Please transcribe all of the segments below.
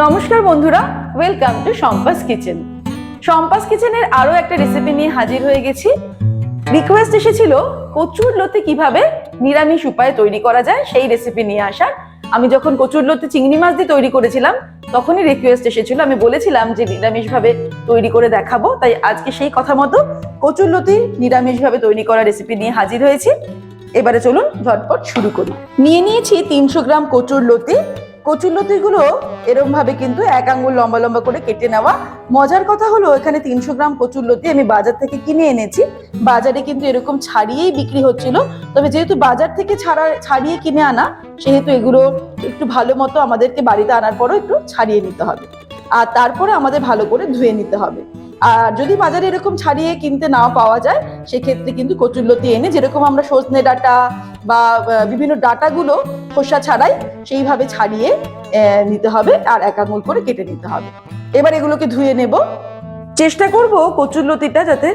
নমস্কার বন্ধুরা welcome to Sampa's kitchen Sampa's কিচেনের আরও একটা রেসিপি নিয়ে হাজির হয়ে গেছি। রিকোয়েস্ট এসেছিল, কচুর লতি কীভাবে নিরামিষ উপায়ে তৈরি করা যায় সেই রেসিপি নিয়ে আসার। আমি যখন কচুর লতি চিংড়ি মাছ দিয়ে তৈরি করেছিলাম, তখনই রিকোয়েস্ট এসেছিল। আমি বলেছিলাম যে নিরামিষ ভাবে তৈরি করে দেখাবো, তাই আজকে সেই কথা মতো কচুর লতি নিরামিষ ভাবে তৈরি করা রেসিপি নিয়ে হাজির হয়েছি। এবারে চলুন ঝটপট শুরু করি। নিয়ে নিয়েছি তিনশো গ্রাম কচুর লতি। কচুর লতিগুলো এরম ভাবে কিন্তু এক আঙ্গুল লম্বা লম্বা করে কেটে নেওয়া। মজার কথা হলো এখানে তিনশো গ্রাম কচুর লতি আমি বাজার থেকে কিনে এনেছি। বাজারে কিন্তু এরকম ছাড়িয়েই বিক্রি হচ্ছিল। তবে যেহেতু বাজার থেকে ছাড়া, ছাড়িয়ে কিনে আনা, সেহেতু এগুলো একটু ভালো মতো আমাদেরকে বাড়িতে আনার পরও একটু ছাড়িয়ে নিতে হবে। আর তারপরে আমাদের ভালো করে ধুয়ে নিতে হবে। আর যদি বাজারে এরকম ছাড়িয়ে কিনতে নাও পাওয়া যায়, সেক্ষেত্রে কিন্তু কচুরলতি এনে, যেরকম আমরা সজনে ডাটা বা বিভিন্ন ডাটাগুলো খোসা ছাড়াই সেইভাবে ছাড়িয়ে নিতে হবে আর এক আঙুল করে কেটে নিতে হবে। এবার এগুলোকে ধুয়ে নেব। চেষ্টা করব কচুরলতিটা যাতে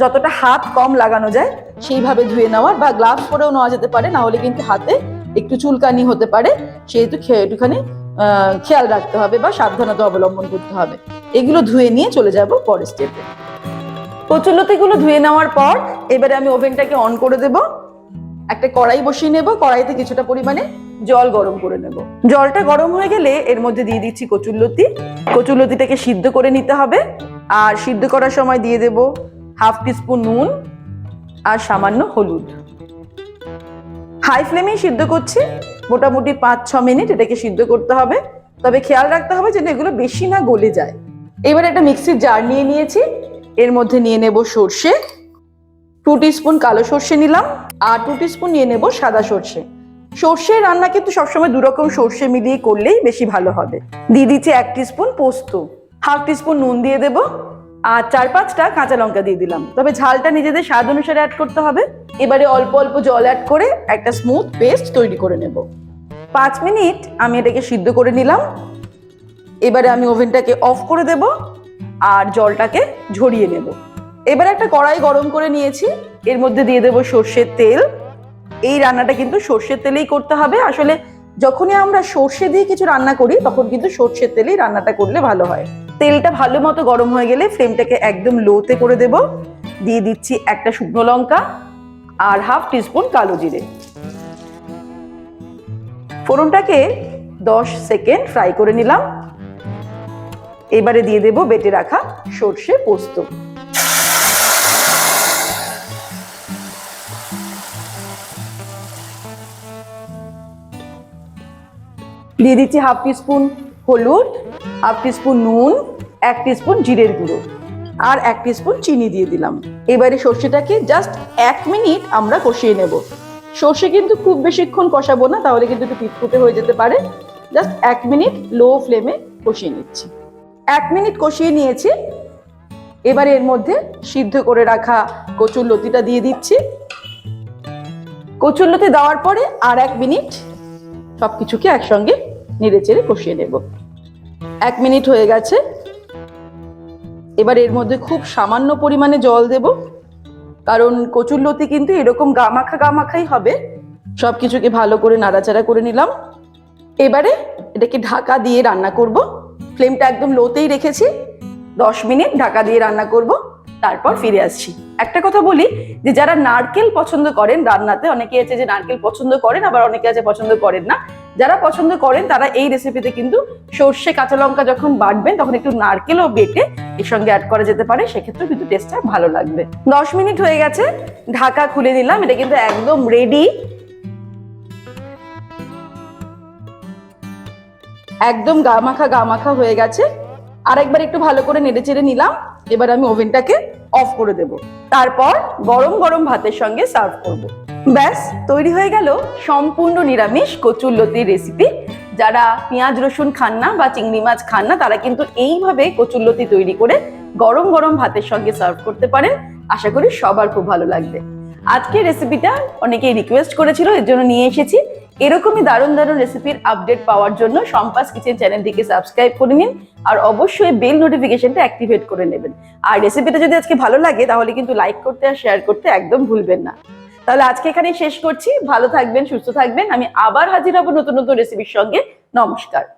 যতটা হাত কম লাগানো যায় সেইভাবে ধুয়ে নেওয়ার বা গ্লাভস পরেও নেওয়া যেতে পারে না হলে কিন্তু হাতে একটু চুলকানি হতে পারে। সেহেতু একটুখানি খেয়াল রাখতে হবে বা সাবধানতা অবলম্বন করতে হবে। এগুলো ধুয়ে নিয়ে চলে যাব পরের স্টেপে কচুলতিগুলো ধুয়ে নেওয়ার পর এবারে আমি ওভেনটাকে অন করে দেব। একটা কড়াই বসিয়ে নেব, কড়াইতে কিছুটা পরিমাণে জল গরম করে নেব। জলটা গরম হয়ে গেলে এর মধ্যে দিয়ে দিচ্ছি কচুরলতি কচুরলতিটাকে সিদ্ধ করে নিতে হবে। আর সিদ্ধ করার সময় দিয়ে দেব হাফ টিস্পুন নুন আর সামান্য হলুদ। হাই ফ্লেমেই সিদ্ধ করছি। মোটামুটি পাঁচ, ছ মিনিট এটাকে সিদ্ধ করতে হবে। তবে খেয়াল রাখতে হবে যেন এগুলো বেশি না গলে যায়। এবার একটা মিক্সির জার নিয়ে নিয়েছি। এর মধ্যে নিয়ে নেব সর্ষে। টু স্পুন কালো সর্ষে নিলাম আর টু স্পুন নিয়ে নেব সাদা সর্ষে। সর্ষে রান্না কিন্তু সবসময় দুরকম সর্ষে মিলিয়ে করলেই বেশি ভালো হবে। দিয়ে দিচ্ছি এক স্পুন পোস্ত হাফ স্পুন নুন দিয়ে দেব আর চার পাঁচটা কাঁচা লঙ্কা দিয়ে দিলাম। তবে ঝালটা নিজেদের স্বাদ অনুসারে অ্যাড করতে হবে। এবারে অল্প অল্প জল অ্যাড করে একটা স্মুথ পেস্ট তৈরি করে নেব। পাঁচ মিনিট আমি এটাকে সিদ্ধ করে নিলাম। এবারে আমি ওভেনটাকে অফ করে দেব আর জলটাকে ঝরিয়ে নেব। এবারে একটা কড়াই গরম করে নিয়েছি। এর মধ্যে দিয়ে দেব সর্ষের তেল। এই রান্নাটা কিন্তু সর্ষের তেলেই করতে হবে। আসলে যখনই আমরা সর্ষে দিয়ে কিছু রান্না করি, তখন কিন্তু সর্ষের তেলেই রান্নাটা করলে ভালো হয়। তেলটা ভালো মতো গরম হয়ে গেলে ফ্লেমটাকে একদম লোতে করে দেব। দিয়ে দিচ্ছি একটা শুকনো লঙ্কা আর হাফ টিস্পুন কালো জিরে। ফোড়নটাকে দশ সেকেন্ড ফ্রাই করে নিলাম। এবারে দিয়ে দেব বেটে রাখা সর্ষে পোস্ত। দিয়ে দিচ্ছি হাফ টিস্পুন হলুদ, হাফ টিস্পুন নুন, এক টিস্পুন জিরের গুঁড়ো আর এক টিস্পুন চিনি দিয়ে দিলাম। এবারে সর্ষেটাকে জাস্ট এক মিনিট আমরা কষিয়ে নেব। সর্ষে কিন্তু খুব বেশিক্ষণ কষাবো না, তাহলে কিন্তু একটু পিটপুটে হয়ে যেতে পারে। জাস্ট এক মিনিট লো ফ্লেমে কষিয়ে নিচ্ছি। এক মিনিট কষিয়ে নিয়েছি। এবার এর মধ্যে সিদ্ধ করে রাখা কচুর লতিটা দিয়ে দিচ্ছি। কচুর লতি দেওয়ার পরে আর এক মিনিট সবকিছুকে একসঙ্গে নেড়ে চেড়ে কষিয়ে নেব। এক মিনিট হয়ে গেছে। এবার এর মধ্যে খুব সামান্য পরিমাণে জল দেব। কারণ কচুর লতি কিন্তু এরকম গামাখা গামাখাই হবে। সব কিছুকে ভালো করে নাড়াচাড়া করে নিলাম। এবারে এটাকে ঢাকা দিয়ে রান্না করব। ফ্লেমটা একদম লোতেই রেখেছি। দশ মিনিট ঢাকা দিয়ে রান্না করব। তারপর ফিরে আসছি। একটা কথা বলি যে যারা নারকেল পছন্দ করেন, রান্নাতে অনেকে আছে যে নারকেল পছন্দ করেন, আবার অনেকে আছে পছন্দ করেন না। যারা পছন্দ করেন, তারা এই রেসিপিতে কিন্তু সর্ষে, কাঁচা লঙ্কা যখন বাটবেন, তখন একটু নারকেলও বেটে এর সঙ্গে অ্যাড করা যেতে পারে। সেক্ষেত্রে কিন্তু টেস্টটা ভালো লাগবে। দশ মিনিট হয়ে গেছে, ঢাকা খুলে নিলাম। এটা কিন্তু একদম রেডি একদম গামাখা গামাখা হয়ে গেছে। আরেকবার একটু ভালো করে নেড়ে চেড়ে নিলাম। এবার আমি ওভেনটাকে অফ করে দেব। তারপর গরম গরম ভাতের সঙ্গে সার্ভ করব। ব্যাস, তৈরি হয়ে গেল সম্পূর্ণ নিরামিষ কচুর লতির রেসিপি। যারা পেঁয়াজ রসুন খান না বা চিংড়ি মাছ খান না, তারা কিন্তু এইভাবে কচুর লতি তৈরি করে গরম গরম ভাতের সঙ্গে সার্ভ করতে পারেন। আশা করি সবার খুব ভালো লাগবে। আজকের রেসিপিটা অনেকেই রিকোয়েস্ট করেছিল, এর জন্য নিয়ে এসেছি। এরকমই দারুণ দারুণ রেসিপির আপডেট পাওয়ার জন্য সম্পাস কিচেন চ্যানেলটিকে সাবস্ক্রাইব করে নিন আর অবশ্যই বেল নোটিফিকেশনটা অ্যাক্টিভেট করে নেবেন। আর রেসিপিটা যদি আজকে ভালো লাগে, তাহলে কিন্তু লাইক করতে আর শেয়ার করতে একদম ভুলবেন না। তাহলে আজকে এখানেই শেষ করছি। ভালো থাকবেন, সুস্থ থাকবেন। আমি আবার হাজির হব নতুন নতুন রেসিপির সঙ্গে। নমস্কার।